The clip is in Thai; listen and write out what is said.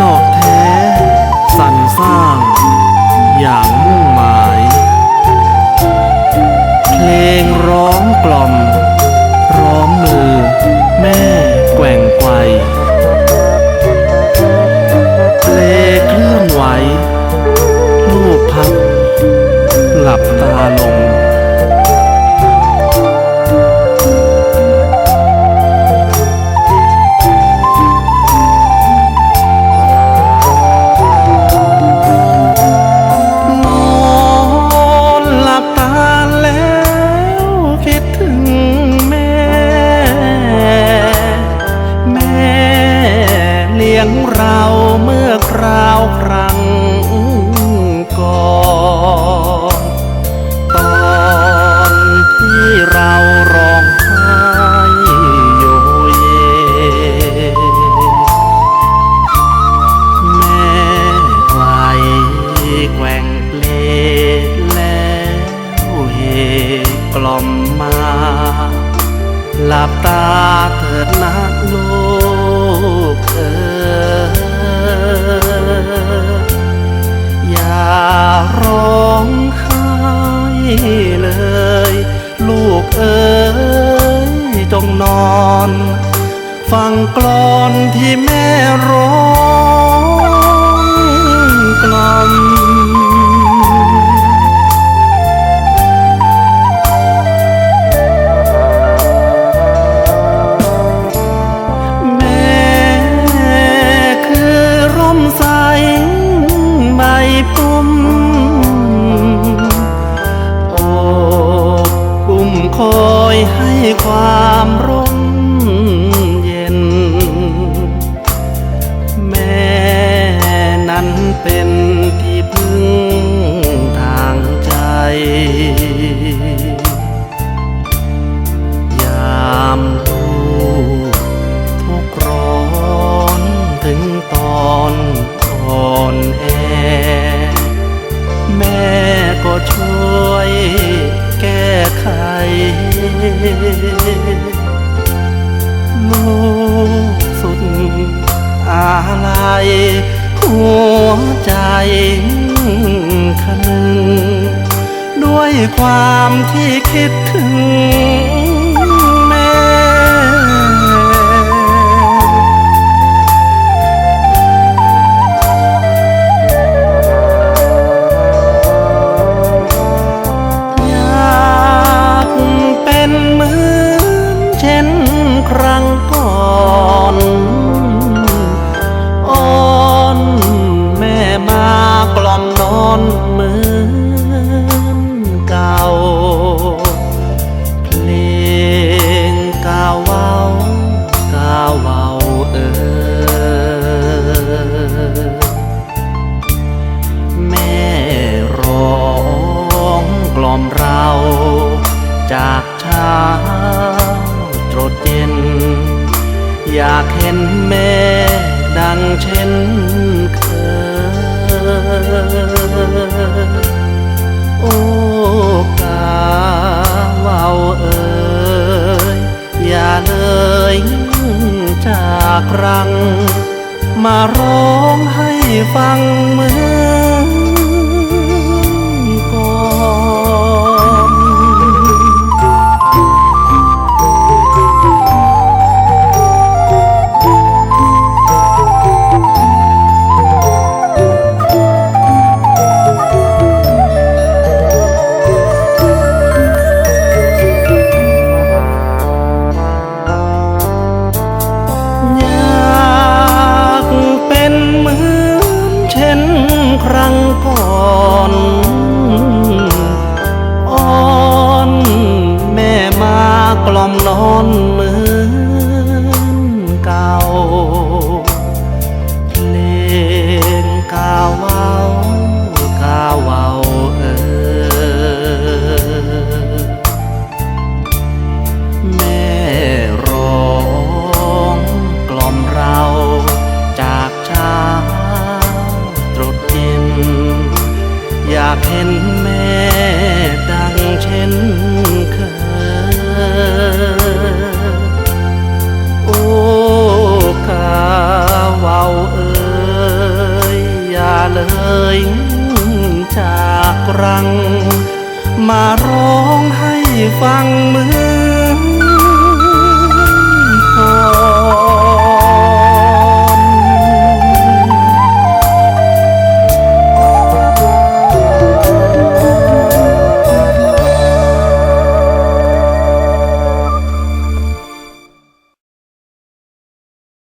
นอกแท้ สรรสร้าง อย่างมุ่งหมาย เพลงร้องกล่อม ร้องมือ แม่แกว่งไกวเพลงเคลื่อนไหว ลูกพัก หลับตาลง ยงเราเมื่อคราวครั้งก่อนตอนที่เราร้องไห้โยเย แม่ไกลแกว่งเปลแล้วเฮกล่อมมา หลับตาเถิดนะลูก อย่าร้องไห้เลย ลูกเอ๋ยจงนอน ฟังกลอนที่แม่ร้อง คอยให้ความร่มเย็น แม่นั้นเป็นที่พึ่งทางใจ ยามลูกทุกร้อนถึงตอนอ่อนแอ แม่ก็ช่วยแก้ไขลูกสุดอาลัยหัวใจคะนึง ด้วยความที่คิดถึง ช้าตรดเย็น อยากเห็นแม่ดังเช่นเคย โอ้กาเว้าเอ่ยอย่าเลยจากรัง มาร้องให้ฟังเมื่อ ห็นแม่ดังเช่นเคยโอ้กาวาวเอ๋ยอย่าเลยจากรัง มาร้องให้ฟังเมื่อ